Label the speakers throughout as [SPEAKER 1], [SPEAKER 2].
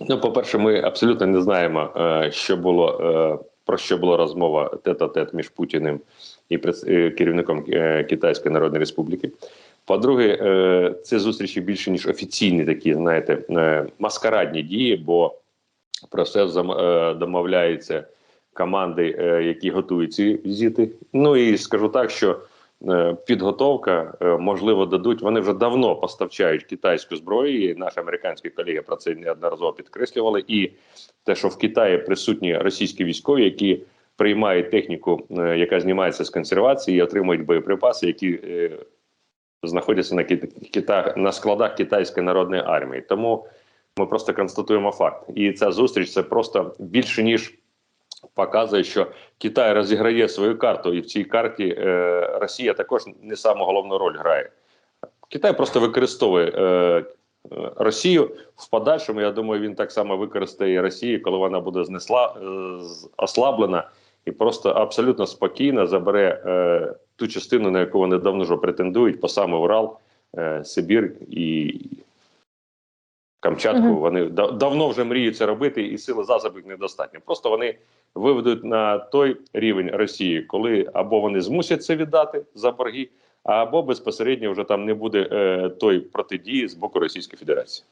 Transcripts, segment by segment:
[SPEAKER 1] Ну, по-перше, ми абсолютно не знаємо, е, що було е, про що була розмова тет-а-тет між Путіним і е, керівником Китайської Народної Республіки. По-друге, це зустрічі більше ніж офіційні такі, знаєте, маскарадні дії, бо про все домовляються команди, які готують ці візити. Ну і скажу так, що підготовка, е, можливо, дадуть. Вони вже давно поставчають китайську зброю. І наші американські колеги про це неодноразово підкреслювали. І те, що в Китаї присутні російські військові, які приймають техніку, е, яка знімається з консервації, і отримують боєприпаси, які е, знаходяться на кит- кита... на складах китайської народної армії. Тому ми просто констатуємо факт. І ця зустріч це просто більше ніж показує, що Китай розіграє свою карту, і в цій карті е, Росія також не саму головну роль грає. Китай просто використовує е, е, Росію в подальшому. Я думаю, він так само використає Росію, коли вона буде знесла е, ослаблена і просто абсолютно спокійно забере е, ту частину, на яку вони давно вже претендують, по саме Урал, е, Сибір і Камчатку.
[SPEAKER 2] Мгм.
[SPEAKER 1] Вони да- давно вже мріють це робити, і сили засобів недостатньо. Просто вони виведуть на той рівень Росії, коли або вони змусять це віддати за борги, або безпосередньо вже там не буде е, той протидії з боку Російської Федерації.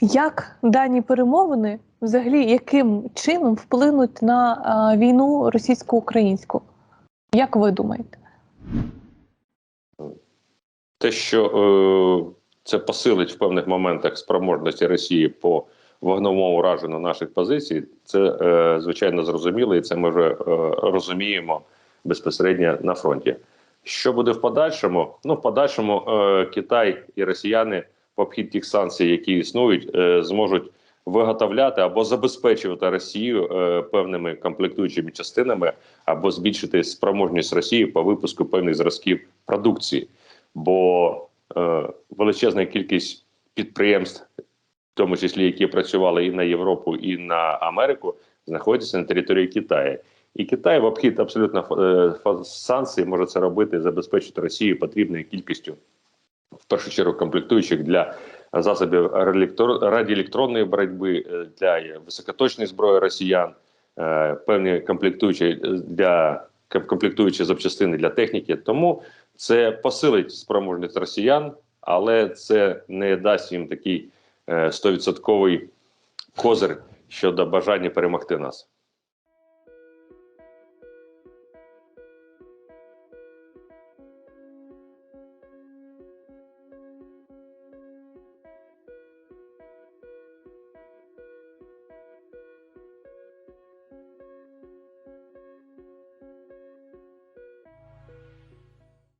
[SPEAKER 2] Як дані перемовини взагалі яким чином вплинуть на а, війну російсько-українську? Як ви думаєте?
[SPEAKER 1] Те, що е, це посилить в певних моментах спроможності Росії по вогневому ураженню наших позицій, це е, звичайно зрозуміло, і це ми вже е, розуміємо безпосередньо на фронті. Що буде в подальшому? Ну, в подальшому е, Китай і росіяни в обхід тих санкцій, які існують, зможуть виготовляти або забезпечувати Росію певними комплектуючими частинами, або збільшити спроможність Росії по випуску певних зразків продукції бо величезна кількість підприємств, в тому числі які працювали і на Європу, і на Америку, знаходяться на території Китаю. І Китай в обхід абсолютно е, санкцій може це робити, забезпечити Росію потрібною кількістю, в першу чергу, комплектуючих для засобів радіоелектро- радіоелектронної боротьби, е, для високоточної зброї росіян, е, певні комплектуючі е, для комплектуючі запчастини для техніки. Тому це посилить спроможність росіян, але це не дасть їм такий е, стовідсотковий козир щодо бажання перемогти нас.